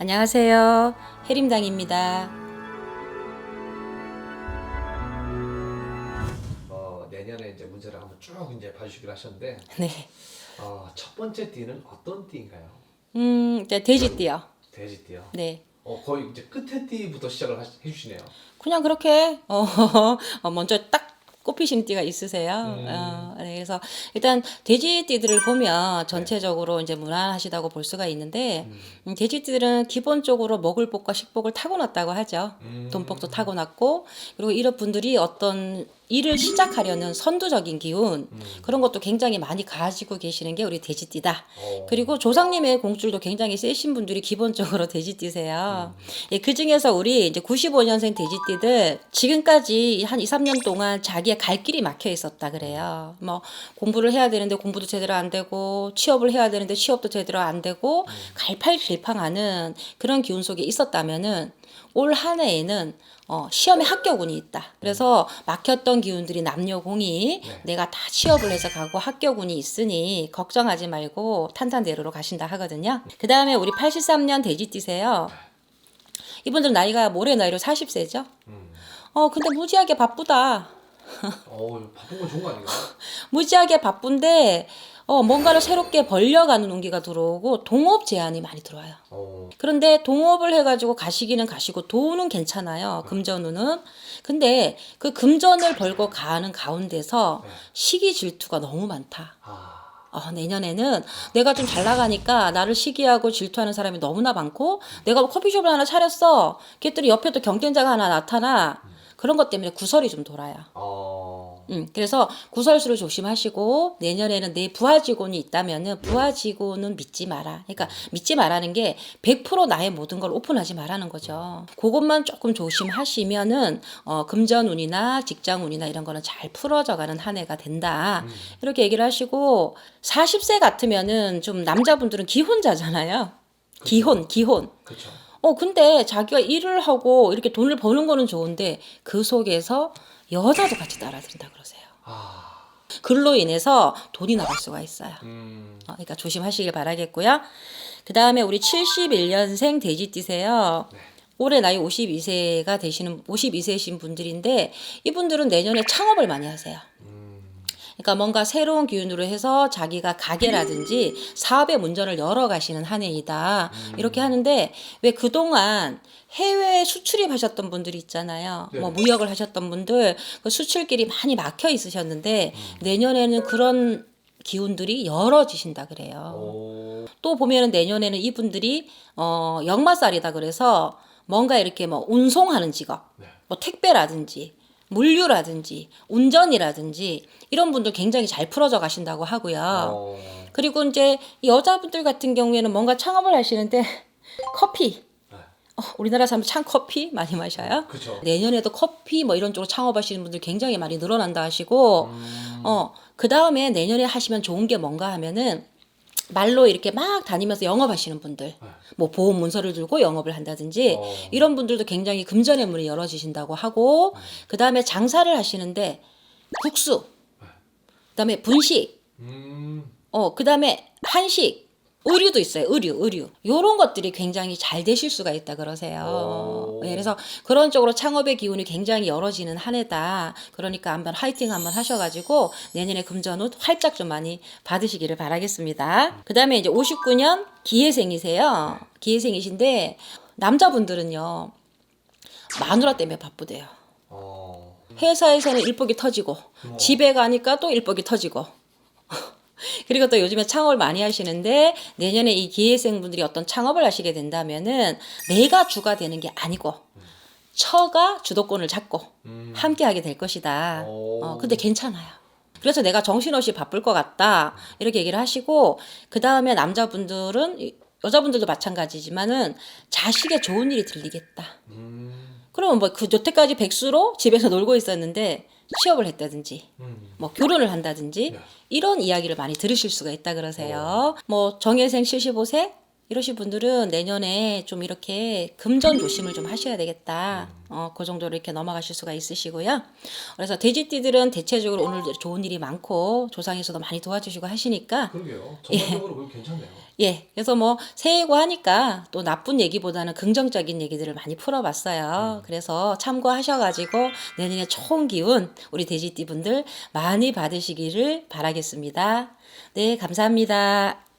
안녕하세요. 해림당입니다. 어, 내년에 이제 문제를 한번 쭉 이제 봐주시기로 하셨는데 네. 어, 첫 번째 띠는 어떤 띠인가요? 음, 네, 돼지띠요. 돼지띠요. 네. 어, 거의 이제 끝에 띠부터 시작을 하, 해주시네요. 그냥 그렇게 어, 어, 먼저 딱 꼽히시는 띠가 있으세요. 음. 어, 네, 그래서 일단 돼지띠들을 보면 전체적으로 이제 무난하시다고 볼 수가 있는데 음. 음, 돼지띠들은 기본적으로 먹을 복과 식복을 타고났다고 하죠. 음. 돈복도 타고났고 그리고 이런 분들이 어떤 일을 시작하려는 선두적인 기운 음. 그런 것도 굉장히 많이 가지고 계시는 게 우리 돼지띠다. 어. 그리고 조상님의 공줄도 굉장히 세신 분들이 기본적으로 돼지띠세요. 예, 그 중에서 우리 이제 95년생 돼지띠들 지금까지 한 2, 3년 동안 자기의 갈 길이 막혀 있었다 그래요. 뭐 공부를 해야 되는데 공부도 제대로 안 되고 취업을 해야 되는데 취업도 제대로 안 되고 갈팔길팡하는 그런 기운 속에 있었다면은 올 한 해에는 어, 시험에 합격운이 있다. 그래서 막혔던 기운들이 남녀공이 네. 내가 다 취업을 해서 가고 합격운이 있으니 걱정하지 말고 탄탄대로로 가신다 하거든요. 그 다음에 우리 83년 돼지띠세요. 이분들 나이가 모레 나이로 40세죠. 음. 어, 근데 무지하게 바쁘다. 어, 바쁜 건 좋은 거 아닌가요? 무지하게 바쁜데 어, 뭔가를 새롭게 벌려가는 운기가 들어오고 동업 제한이 많이 들어와요. 어, 그런데 동업을 해가지고 가시기는 가시고 돈은 괜찮아요. 금전운은. 근데 그 금전을 벌고 가는 가운데서 네. 시기 질투가 너무 많다. 아, 어, 내년에는 내가 좀 잘 나가니까 나를 시기하고 질투하는 사람이 너무나 많고 내가 뭐 커피숍을 하나 차렸어. 걔들이 옆에 또 경쟁자가 하나 나타나. 그런 것 때문에 구설이 좀 돌아요. 어, 음, 그래서 구설수를 조심하시고 내년에는 내 부하 직원이 있다면은 부하 직원은 믿지 마라. 그러니까 믿지 말라는 게 100% 나의 모든 걸 오픈하지 말라는 거죠. 그것만 조금 조심하시면은 어, 금전운이나 직장운이나 이런 거는 잘 풀어져가는 한 해가 된다. 이렇게 얘기를 하시고 40세 같으면은 좀 남자분들은 기혼자잖아요. 기혼, 기혼. 그렇죠. 어, 근데 자기가 일을 하고 이렇게 돈을 버는 거는 좋은데 그 속에서 여자도 같이 따라든다 그러세요. 아, 글로 인해서 돈이 나갈 수가 있어요. 음, 어, 그러니까 조심하시길 바라겠고요. 그 다음에 우리 71년생 돼지띠세요. 네. 올해 나이 52세가 되시는 52세이신 분들인데 이분들은 내년에 창업을 많이 하세요. 음, 그러니까 뭔가 새로운 기운으로 해서 자기가 가게라든지 사업의 문전을 열어 가시는 한 해이다. 이렇게 하는데 왜 그동안 해외 수출입 하셨던 분들이 있잖아요. 네. 뭐 무역을 하셨던 분들 그 수출길이 많이 막혀 있으셨는데 내년에는 그런 기운들이 열어지신다 그래요. 오, 또 보면은 내년에는 이분들이 어 역마살이다 그래서 뭔가 이렇게 뭐 운송하는 직업, 네. 뭐 택배라든지 물류라든지 운전이라든지 이런 분들 굉장히 잘 풀어져 가신다고 하고요. 어, 그리고 이제 이 여자분들 같은 경우에는 뭔가 창업을 하시는데 커피 네. 어, 우리나라 사람 찬 커피 많이 마셔요. 그렇죠. 내년에도 커피 뭐 이런 쪽으로 창업하시는 분들 굉장히 많이 늘어난다 하시고 음, 어, 그 다음에 내년에 하시면 좋은 게 뭔가 하면은 말로 이렇게 막 다니면서 영업하시는 분들, 뭐 보험 문서를 들고 영업을 한다든지 어. 이런 분들도 굉장히 금전의 문이 열어지신다고 하고 그 다음에 장사를 하시는데 국수, 그 다음에 분식, 음, 어, 그 다음에 한식, 의류도 있어요. 의류, 의류. 요런 것들이 굉장히 잘 되실 수가 있다 그러세요. 오. 예, 그래서 그런 쪽으로 창업의 기운이 굉장히 열어지는 한 해다. 그러니까 한번 화이팅 한번 하셔가지고 내년에 금전옷 활짝 좀 많이 받으시기를 바라겠습니다. 그 다음에 이제 59년 기해생이세요. 기해생이신데 남자분들은요. 마누라 때문에 바쁘대요. 어, 회사에서는 일복이 터지고 어. 집에 가니까 또 일복이 터지고 그리고 또 요즘에 창업을 많이 하시는데 내년에 이 기회생분들이 어떤 창업을 하시게 된다면은 내가 주가 되는 게 아니고 처가 주도권을 잡고 음, 함께 하게 될 것이다. 오. 어, 근데 괜찮아요. 그래서 내가 정신없이 바쁠 것 같다. 이렇게 얘기를 하시고, 그 다음에 남자분들은, 이- 여자분들도 마찬가지지만은 자식의 좋은 일이 들리겠다. 음, 그러면 뭐 그 여태까지 백수로 집에서 놀고 있었는데 취업을 했다든지 음, 뭐 결혼을 한다든지 네. 이런 이야기를 많이 들으실 수가 있다 그러세요. 뭐 정혜생 75세 이러신 분들은 내년에 좀 이렇게 금전 조심을 좀 하셔야 되겠다. 어, 그 정도로 이렇게 넘어가실 수가 있으시고요. 그래서 돼지띠들은 대체적으로 오늘 좋은 일이 많고 조상에서도 많이 도와주시고 하시니까 그러게요. 전반적으로 그거 괜찮네요. 예, 그래서 뭐 새해고 하니까 또 나쁜 얘기보다는 긍정적인 얘기들을 많이 풀어봤어요. 그래서 참고하셔가지고 내년에 좋은 기운 우리 돼지띠 분들 많이 받으시기를 바라겠습니다. 네, 감사합니다.